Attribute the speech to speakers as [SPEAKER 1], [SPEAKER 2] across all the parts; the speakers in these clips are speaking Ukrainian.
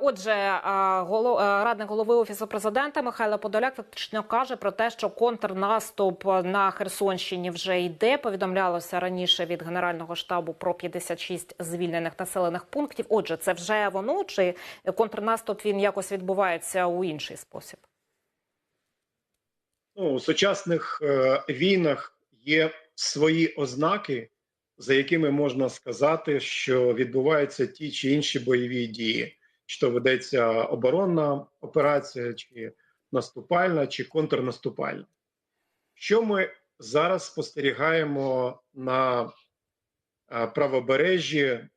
[SPEAKER 1] Отже, радник голови офісу президента Михайло Подоляк фактично каже про те, що контрнаступ на Херсонщині вже йде. Повідомлялося раніше від генерального штабу про 56 звільнених населених пунктів. Отже, це вже воно чи контрнаступ він якось відбувається у інший спосіб?
[SPEAKER 2] Ну, у сучасних е, війнах є свої ознаки, за якими можна сказати, що відбуваються ті чи інші бойові дії, то ведеться оборонна операція, чи наступальна, чи контрнаступальна. Що ми зараз спостерігаємо на е, правобережжі,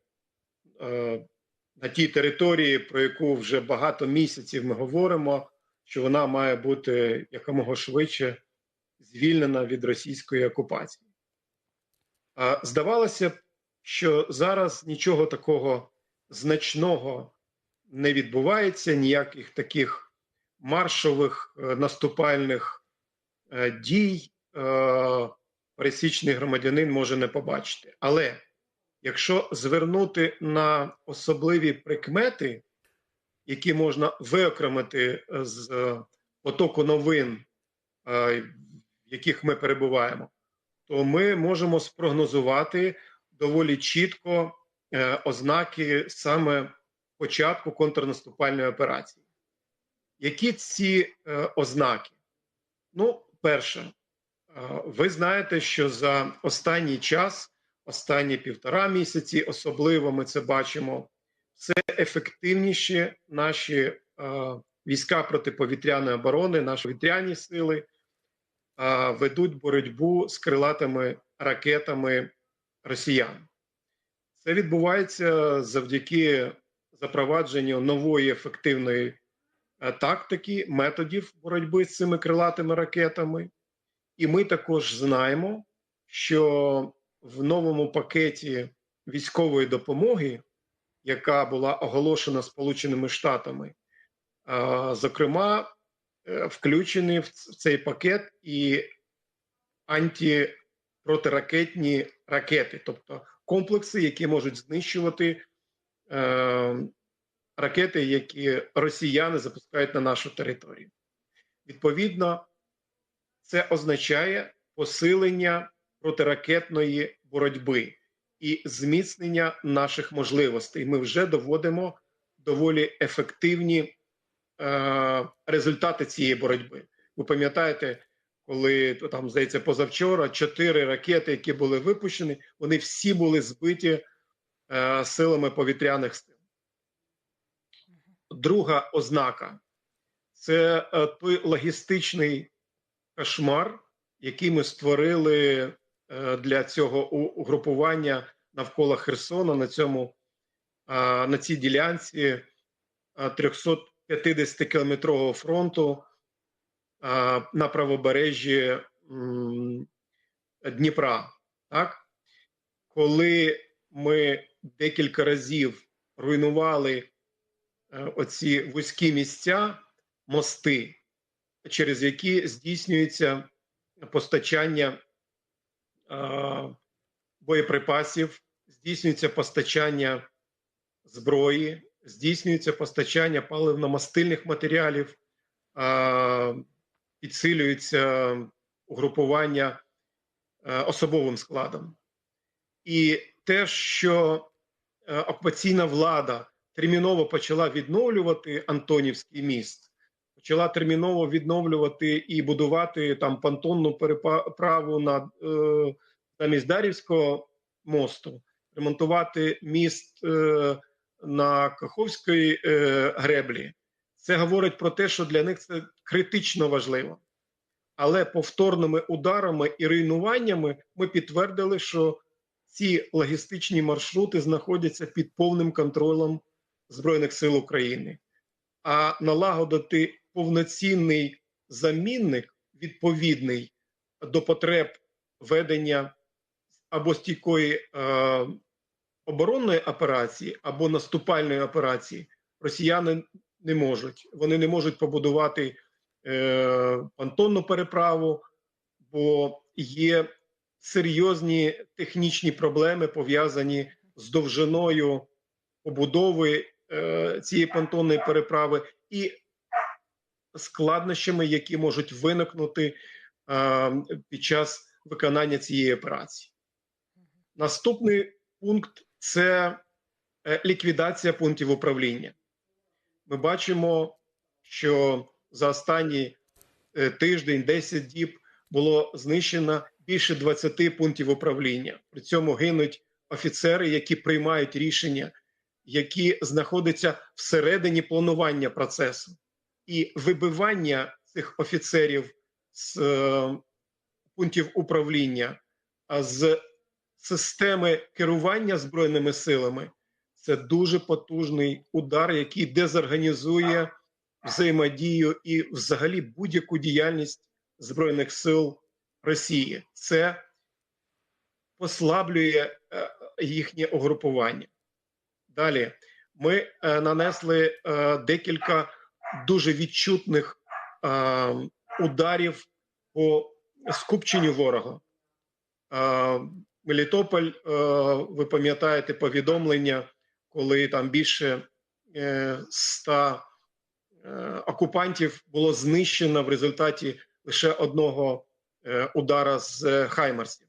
[SPEAKER 2] е, на тій території, про яку вже багато місяців ми говоримо, що вона має бути якомога швидше звільнена від російської окупації. Здавалося б, що зараз нічого такого значного не відбувається, ніяких таких маршових е, наступальних е, дій е, пересічний громадянин може не побачити. Але якщо звернути на особливі прикмети, які можна виокремити з потоку новин, в яких ми перебуваємо, то ми можемо спрогнозувати доволі чітко ознаки саме початку контрнаступальної операції. Які ці е, ознаки? Ну, перше, е, ви знаєте, що за останній час, останні півтора місяці, особливо ми це бачимо, все ефективніші наші е, війська протиповітряної оборони, наші вітряні сили е, ведуть боротьбу з крилатими ракетами росіян. Це відбувається завдяки запровадженню нової ефективної е, тактики, методів боротьби з цими крилатими ракетами. І ми також знаємо, що в новому пакеті військової допомоги яка була оголошена Сполученими Штатами. Зокрема, е, включені в цей пакет і антипротиракетні ракети, тобто комплекси, які можуть знищувати е, ракети, які росіяни запускають на нашу територію. Відповідно, це означає посилення протиракетної боротьби і зміцнення наших можливостей. Ми вже доводимо доволі ефективні е, результати цієї боротьби. Ви пам'ятаєте, коли там здається позавчора чотири ракети, які були випущені, вони всі були збиті силами повітряних сил. Друга ознака це е, той логістичний кошмар, який ми створили е, для цього угрупування навколо Херсона на цьому на цій ділянці 350 кілометрового фронту на правобережжі Дніпра. Так? Коли ми декілька разів руйнували е, оці вузькі місця, мости, через які здійснюється постачання е, боєприпасів, здійснюється постачання зброї, здійснюється постачання паливно-мастильних матеріалів, е, підсилюється угрупування особовим складом. І те, що окупаційна влада терміново почала відновлювати Антонівський міст, почала терміново відновлювати і будувати там понтонну переправу на е, замість Дарівського мосту, ремонтувати міст е, на Каховської е, греблі. Це говорить про те, що для них це критично важливо. Але повторними ударами і руйнуваннями ми підтвердили, що ці логістичні маршрути знаходяться під повним контролем Збройних сил України. А налагодити повноцінний замінник, відповідний до потреб ведення або стійкої е, оборонної операції, або наступальної операції, росіяни не можуть. Вони не можуть побудувати е, понтонну переправу, бо є серйозні технічні проблеми пов'язані з довжиною побудови е, цієї понтонної переправи, і складнощами, які можуть виникнути е, під час виконання цієї операції. Наступний пункт це е, ліквідація пунктів управління. Ми бачимо, що за останні е, тиждень, 10 діб було знищено більше 20 пунктів управління. При цьому гинуть офіцери, які приймають рішення, які знаходяться всередині планування процесу, і вибивання цих офіцерів з е, пунктів управління, а з системи керування збройними силами це дуже потужний удар, який дезорганізує взаємодію і, взагалі, будь-яку діяльність збройних сил Росії. Це послаблює е, їхнє угрупування. Далі ми е, нанесли е, декілька дуже відчутних ударів по скупченню ворога. Мелітополь, ви пам'ятаєте повідомлення, коли там більше 100 е, окупантів було знищено в результаті лише одного удара з е, Хаймарсів.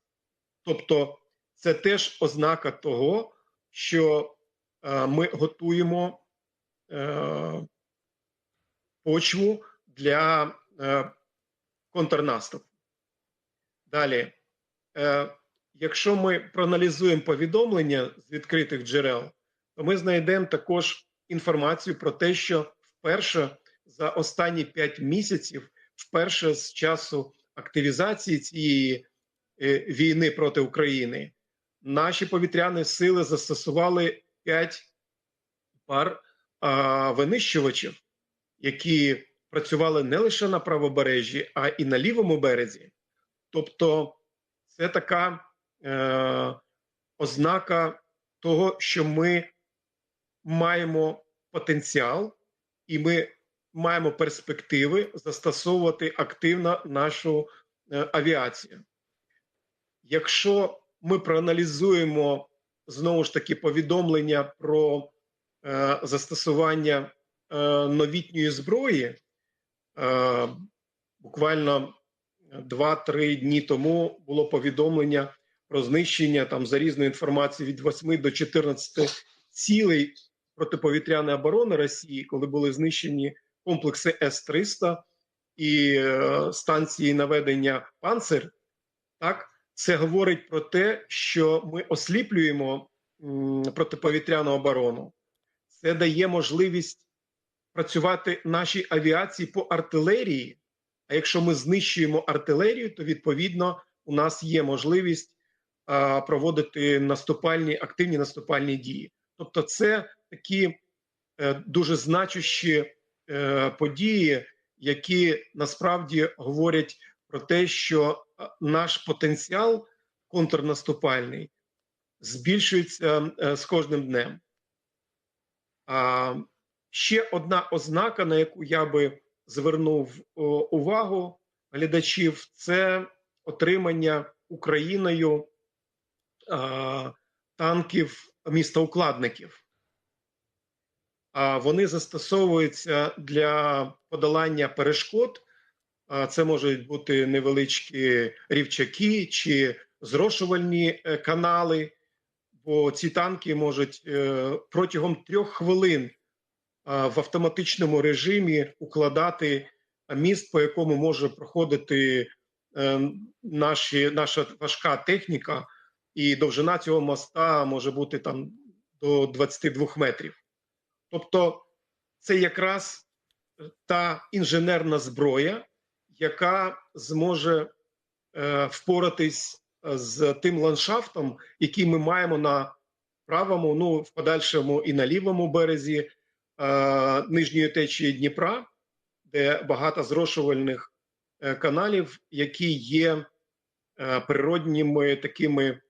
[SPEAKER 2] Тобто, це теж ознака того, що е, ми готуємо е, почву для е, контрнаступу. Далі, е, якщо ми проаналізуємо повідомлення з відкритих джерел, то ми знайдемо також інформацію про те, що вперше за останні 5 місяців, вперше з часу активізації цієї е, війни проти України, наші повітряні сили застосували 5 пар а, винищувачів, які працювали не лише на правобережжі, а і на лівому березі. Тобто, це така е, ознака того, що ми маємо потенціал і ми маємо перспективи застосовувати активно нашу е, авіацію. Якщо ми проаналізуємо знову ж таки повідомлення про е, застосування е, новітньої зброї, е, буквально 2-3 дні тому було повідомлення про знищення там за різною інформацією від 8 до 14 цілей протиповітряної оборони Росії, коли були знищені комплекси С-300 і е, станції наведення «Панцир», так це говорить про те, що ми осліплюємо протиповітряну оборону. Це дає можливість працювати нашій авіації по артилерії. А якщо ми знищуємо артилерію, то відповідно у нас є можливість проводити наступальні активні наступальні дії. Тобто, це такі е, дуже значущі е, події, які насправді говорять про те, що е, наш потенціал контрнаступальний збільшується е, з кожним днем. А ще одна ознака, на яку я би звернув увагу глядачів, це отримання Україною танків містоукладників. А вони застосовуються для подолання перешкод. Це можуть бути невеличкі рівчаки чи зрошувальні е, канали, бо ці танки можуть е, протягом трьох хвилин в автоматичному режимі укладати міст, по якому може проходити е, наші, наша важка техніка, і довжина цього моста може бути там до 22 метрів. Тобто, це якраз та інженерна зброя, яка зможе е, впоратись з тим ландшафтом, який ми маємо на правому, ну в подальшому і на лівому березі е, нижньої течії Дніпра, де багато зрошувальних е, каналів, які є е, природніми такими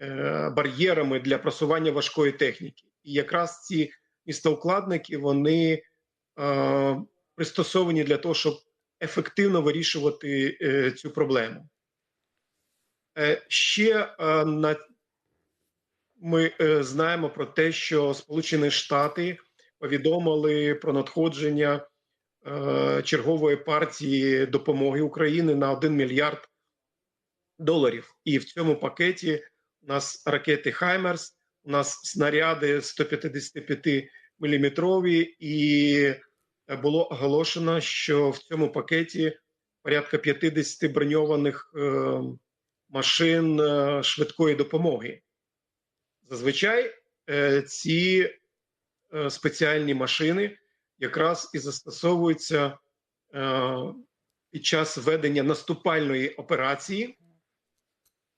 [SPEAKER 2] е, бар'єрами для просування важкої техніки. І якраз ці містоукладники вони е, пристосовані для того, щоб ефективно вирішувати е, цю проблему. Е, ще е, на, ми е, знаємо про те, що Сполучені Штати повідомили про надходження е, чергової партії допомоги України на 1 мільярд доларів. І в цьому пакеті у нас ракети Хаймерс, у нас снаряди 155 міліметрові, і було оголошено, що в цьому пакеті порядка 50 броньованих е, машин е, швидкої допомоги. Зазвичай е, ці е, спеціальні машини якраз і застосовуються е, під час ведення наступальної операції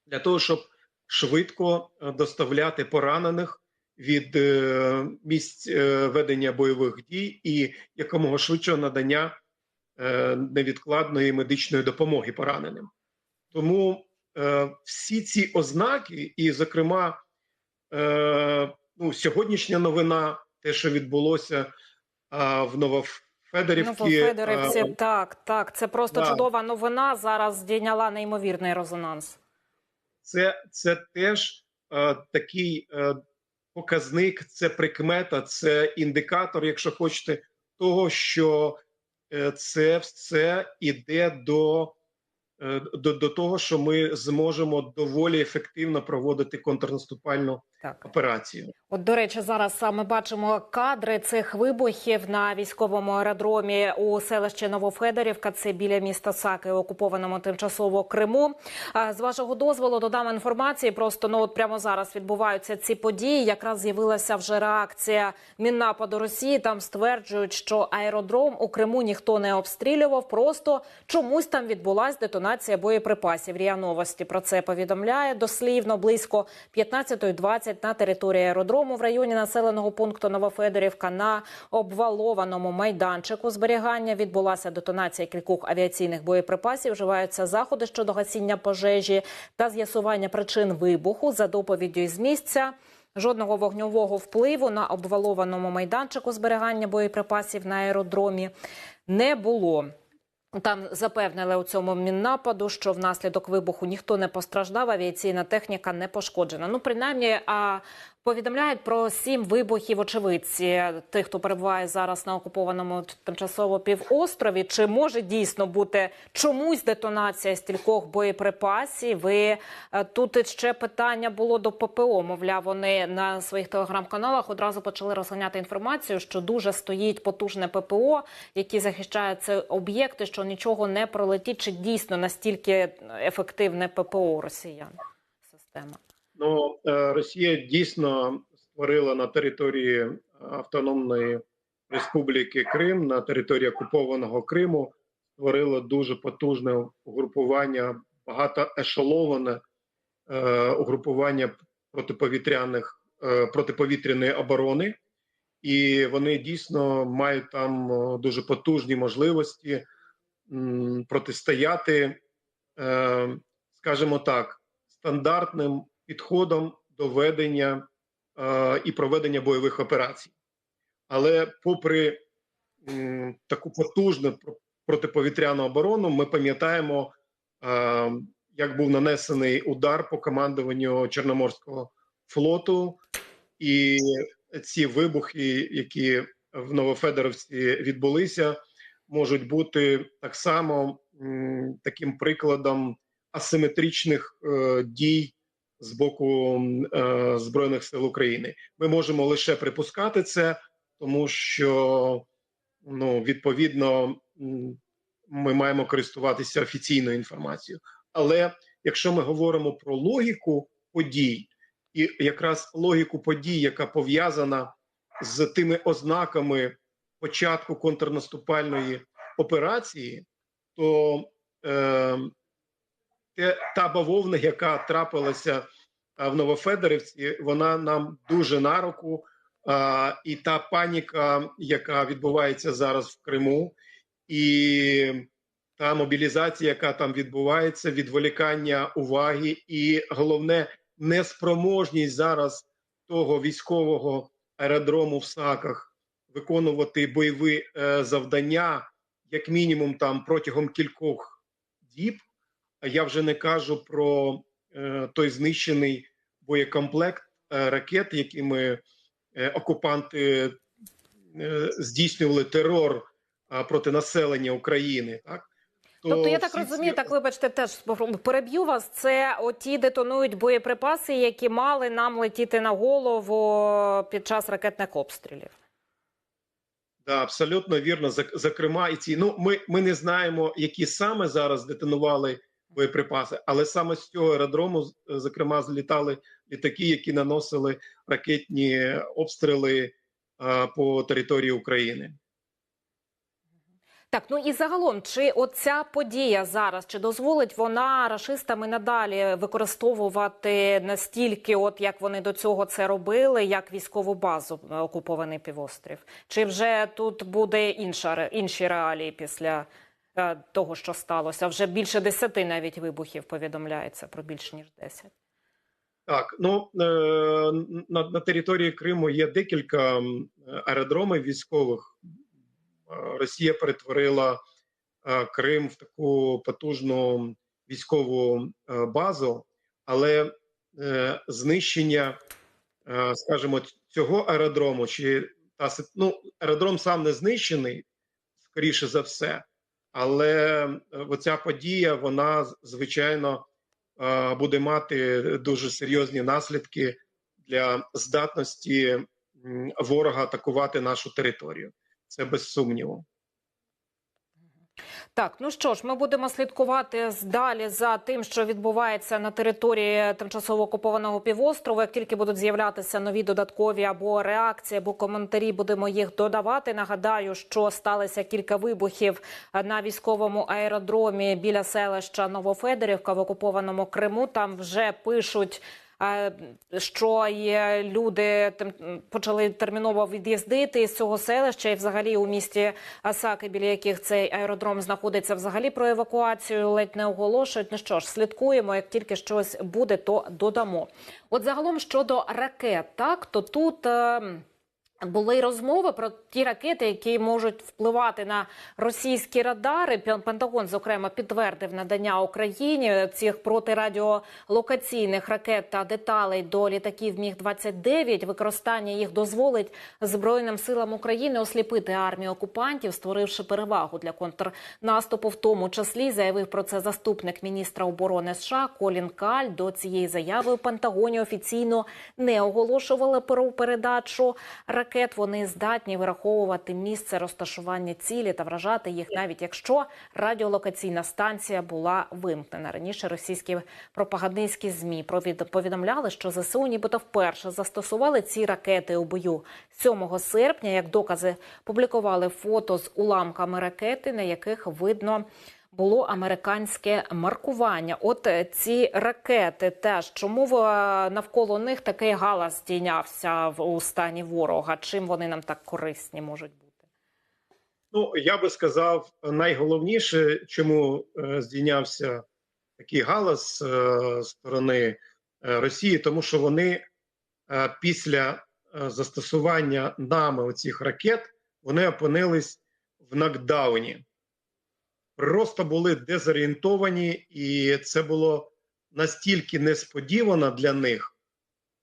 [SPEAKER 2] для того, щоб швидко е, доставляти поранених від е, місць е, ведення бойових дій і якомога швидшого надання е, невідкладної медичної допомоги пораненим. Тому всі ці ознаки, і, зокрема, ну, сьогоднішня новина, те, що відбулося в Новофедорівці,
[SPEAKER 1] Новофедорівці,
[SPEAKER 2] а,
[SPEAKER 1] так, так. Це просто
[SPEAKER 2] Да.
[SPEAKER 1] чудова новина. Зараз здійняла неймовірний резонанс.
[SPEAKER 2] це, це теж е, такий е, показник, це прикмета, це індикатор, якщо хочете, того, що е, це все іде до, е, до, до того, що ми зможемо доволі ефективно проводити контрнаступальну
[SPEAKER 1] Так.
[SPEAKER 2] операцію.
[SPEAKER 1] От, до речі, зараз ми бачимо кадри цих вибухів на військовому аеродромі у селищі Новофедорівка. Це біля міста Саки, окупованому тимчасово Криму. З вашого дозволу додам інформації. Просто ну от прямо зараз відбуваються ці події. Якраз з'явилася вже реакція міннападу Росії. Там стверджують, що аеродром у Криму ніхто не обстрілював. Просто чомусь там відбулась детонація боєприпасів. Рія новості про це повідомляє дослівно близько 15.20 на території аеродрому в районі населеного пункту Новофедорівка на обвалованому майданчику зберігання відбулася детонація кількох авіаційних боєприпасів. Вживаються заходи щодо гасіння пожежі та з'ясування причин вибуху за доповіддю із місця. Жодного вогньового впливу на обвалованому майданчику зберігання боєприпасів на аеродромі не було. Там запевнили у цьому міннападу, що внаслідок вибуху ніхто не постраждав, авіаційна техніка не пошкоджена. Ну, принаймні, а повідомляють про сім вибухів очевидці тих, хто перебуває зараз на окупованому тимчасово півострові. Чи може дійсно бути чомусь детонація стількох боєприпасів? Ви е, тут ще питання було до ППО. Мовляв, вони на своїх телеграм-каналах одразу почали розганяти інформацію, що дуже стоїть потужне ППО, які захищають ці об'єкти, що нічого не пролетить. Чи дійсно настільки ефективне ППО росіян система?
[SPEAKER 2] Ну, е, Росія дійсно створила на території Автономної Республіки Крим, на території окупованого Криму, створила дуже потужне угрупування, багатоешеловане е, угрупування протиповітряних е, протиповітряної оборони, і вони дійсно мають там е, дуже потужні можливості протистояти, е, скажімо так, стандартним підходом до ведення е, і проведення бойових операцій. Але, попри м, таку потужну пр- протиповітряну оборону, ми пам'ятаємо, е, як був нанесений удар по командуванню Чорноморського флоту, і ці вибухи, які в Новофедоровці відбулися, можуть бути так само таким прикладом асиметричних е, дій з боку е, збройних сил України. Ми можемо лише припускати це, тому що ну відповідно ми маємо користуватися офіційною інформацією. Але якщо ми говоримо про логіку подій, і якраз логіку подій, яка пов'язана з тими ознаками початку контрнаступальної операції, то е, та бавовна, яка трапилася в Новофедорівці, вона нам дуже на руку. А, і та паніка, яка відбувається зараз в Криму, і та мобілізація, яка там відбувається, відволікання уваги, і головне неспроможність зараз того військового аеродрому в Саках виконувати бойові е, завдання, як мінімум, там протягом кількох діб. А я вже не кажу про е, той знищений боєкомплект е, ракет, якими е, окупанти здійснювали терор проти населення України. Так то
[SPEAKER 1] Тобто, я так
[SPEAKER 2] всі ці-
[SPEAKER 1] розумію, так вибачте, теж переб'ю вас. Це оті детонують боєприпаси, які мали нам летіти на голову під час ракетних обстрілів.
[SPEAKER 2] Да, абсолютно вірно. Зокрема, і ці ну ми, ми не знаємо, які саме зараз детонували боєприпаси, але саме з цього аеродрому, зокрема, злітали літаки, які наносили ракетні обстріли по території України.
[SPEAKER 1] Так, ну і загалом, чи оця подія зараз чи дозволить вона рашистами надалі використовувати настільки, от як вони до цього це робили, як військову базу е, окупований півострів? Чи вже тут буде інша інші реалії після того, що сталося? Вже більше десяти навіть вибухів повідомляється про більш ніж десять.
[SPEAKER 2] Так, ну е, на, на території Криму є декілька аеродромів військових. Е, Росія перетворила е, Крим в таку потужну військову е, базу, але е, знищення, е, скажімо, цього аеродрому, чи та ну, аеродром сам не знищений, скоріше за все, але е, оця подія, вона звичайно е, буде мати дуже серйозні наслідки для здатності ворога атакувати нашу територію. Це без сумніву.
[SPEAKER 1] Так, ну що ж, ми будемо слідкувати далі за тим, що відбувається на території тимчасово окупованого півострову. Як тільки будуть з'являтися нові додаткові або реакції, або коментарі, будемо їх додавати. Нагадаю, що сталося кілька вибухів е, на військовому аеродромі біля селища Новофедорівка в окупованому Криму. Там вже пишуть. Е, Що є люди почали терміново від'їздити з цього селища, і взагалі у місті Асаки, біля яких цей аеродром знаходиться, взагалі про евакуацію ледь не оголошують. Ну що ж, слідкуємо. Як тільки щось буде, то додамо. От загалом щодо ракет, так то тут. Були розмови про ті ракети, які можуть впливати на російські радари. Пен- Пентагон, зокрема, підтвердив надання Україні цих протирадіолокаційних ракет та деталей до літаків Міг 29 Використання їх дозволить збройним силам України осліпити армію окупантів, створивши перевагу для контрнаступу. В тому числі заявив про це заступник міністра оборони США Колін Каль. До цієї заяви у Пентагоні офіційно не оголошували про передачу ракет. Вони здатні вираховувати місце розташування цілі та вражати їх, навіть якщо радіолокаційна станція була вимкнена. Раніше російські пропагандистські змі повідомляли, що ЗСУ нібито вперше застосували ці ракети у бою 7 серпня. Як докази публікували фото з уламками ракети, на яких видно. Було американське маркування. От е, ці ракети теж чому е, навколо них такий галас здійнявся в стані ворога? Чим вони нам так корисні можуть бути?
[SPEAKER 2] Ну я би сказав, найголовніше, чому е, здійнявся такий галас з сторони Росії, тому що вони після застосування нами оцих ракет вони опинились в нокдауні. Просто були дезорієнтовані, і це було настільки несподівано для них,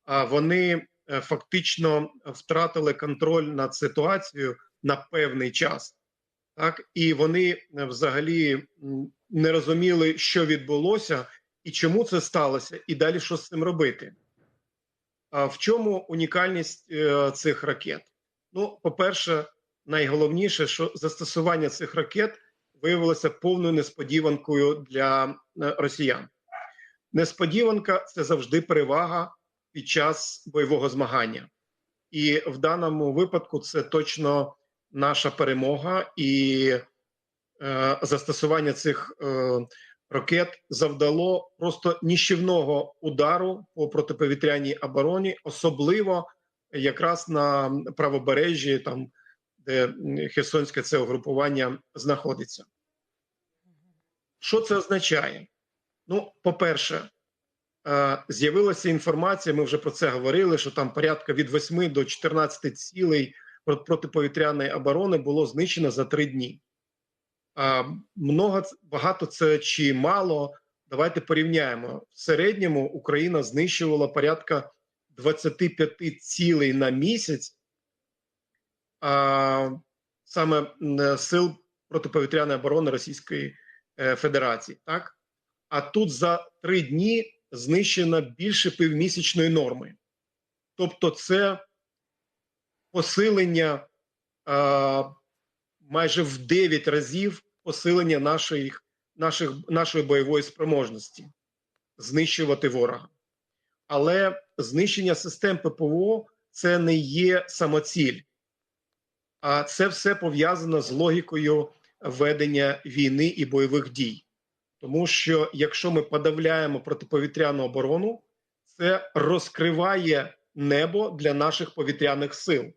[SPEAKER 2] а вони е, фактично втратили контроль над ситуацією на певний час. Так, і вони е, взагалі не розуміли, що відбулося і чому це сталося, і далі що з цим робити. А в чому унікальність е, цих ракет? Ну, по-перше, найголовніше, що застосування цих ракет виявилося повною несподіванкою для е, росіян. Несподіванка це завжди перевага під час бойового змагання, і в даному випадку це точно наша перемога, і е, застосування цих е, ракет завдало просто ніщівного удару по протиповітряній обороні, особливо якраз на правобережжі, там де Херсонське це угрупування знаходиться. Що це означає? Ну, по-перше, е, з'явилася інформація. Ми вже про це говорили. Що там порядка від 8 до 14 цілей прот- протиповітряної оборони було знищено за три дні. Много багато це чи мало? Давайте порівняємо. В середньому Україна знищувала порядка 25 цілей на місяць. Саме сил протиповітряної оборони Російської е, Федерації. Так? А тут за три дні знищено більше півмісячної норми. Тобто, це посилення майже в 9 разів посилення нашої, наших, нашої бойової спроможності знищувати ворога. Але знищення систем ППО це не є самоціль, а це все пов'язано з логікою ведення війни і бойових дій. Тому що якщо ми подавляємо протиповітряну оборону, це розкриває небо для наших повітряних сил,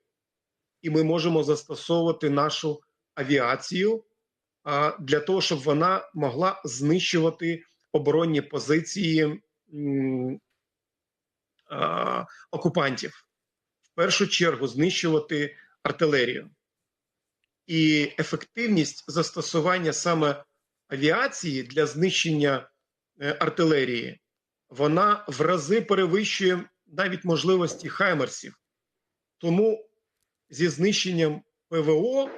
[SPEAKER 2] і ми можемо застосовувати нашу авіацію для того, щоб вона могла знищувати оборонні позиції окупантів. В першу чергу знищувати артилерію. І ефективність застосування саме авіації для знищення е, артилерії, вона в рази перевищує навіть можливості хаймерсів. Тому зі знищенням ПВО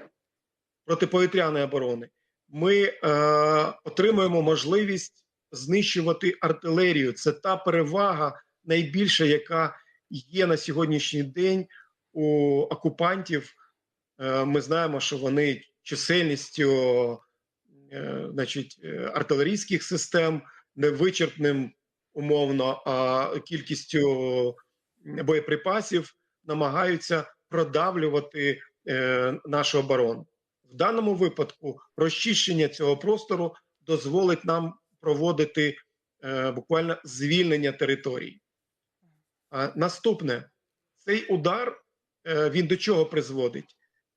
[SPEAKER 2] протиповітряної оборони ми е, отримуємо можливість знищувати артилерію. Це та перевага найбільша, яка є на сьогоднішній день у окупантів. Е, ми знаємо, що вони чисельністю е, значить, е, артилерійських систем невичерпним умовно, а кількістю боєприпасів намагаються продавлювати нашу оборону. В даному випадку розчищення цього простору дозволить нам проводити буквально звільнення територій. Наступне цей удар він до чого призводить?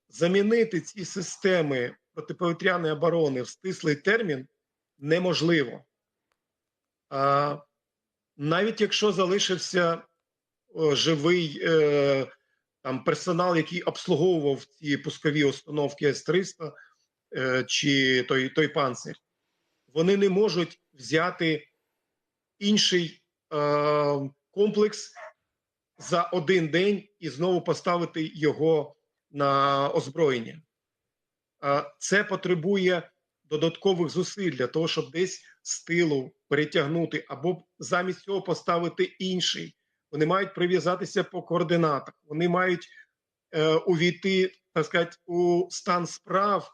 [SPEAKER 2] Замінити ці системи протиповітряної оборони в стислий термін неможливо. А, навіть якщо залишився живий е, там персонал, який обслуговував ці пускові установки С-300 е, чи той, той панцир, вони не можуть взяти інший е, комплекс за один день і знову поставити його на озброєння. Це потребує додаткових зусиль для того, щоб десь з тилу перетягнути або замість цього поставити інший. Вони мають прив'язатися по координатах, вони мають е, увійти, так сказати, у стан справ,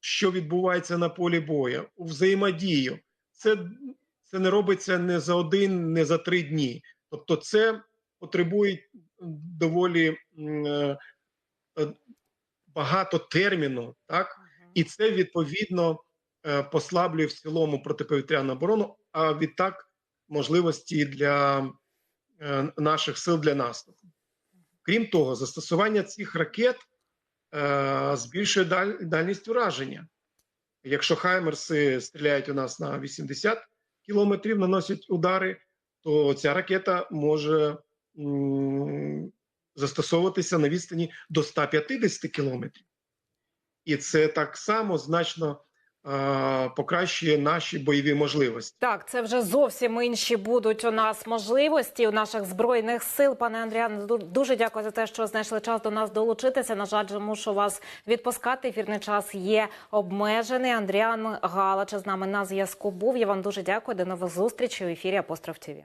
[SPEAKER 2] що відбувається на полі бою, у взаємодію. Це, це не робиться не за один, не за три дні. Тобто, це потребує доволі е, е, багато терміну, так? І це відповідно е, послаблює в цілому протиповітряну оборону, а відтак можливості для наших сил для наступу. Крім того, застосування цих ракет збільшує дальність ураження. Якщо Хаймерси стріляють у нас на 80 кілометрів, наносять удари, то ця ракета може застосовуватися на відстані до 150 кілометрів. І це так само значно покращує наші бойові можливості.
[SPEAKER 1] Так, це вже зовсім інші будуть у нас можливості у наших збройних сил. Пане Андріан, ду- дуже дякую за те, що знайшли час до нас долучитися. На жаль, мушу вас відпускати. Ефірний час є обмежений. Андріан Галач з нами на зв'язку був. Я вам дуже дякую. До нових зустрічей у ефірі Апостроф ТІВІ.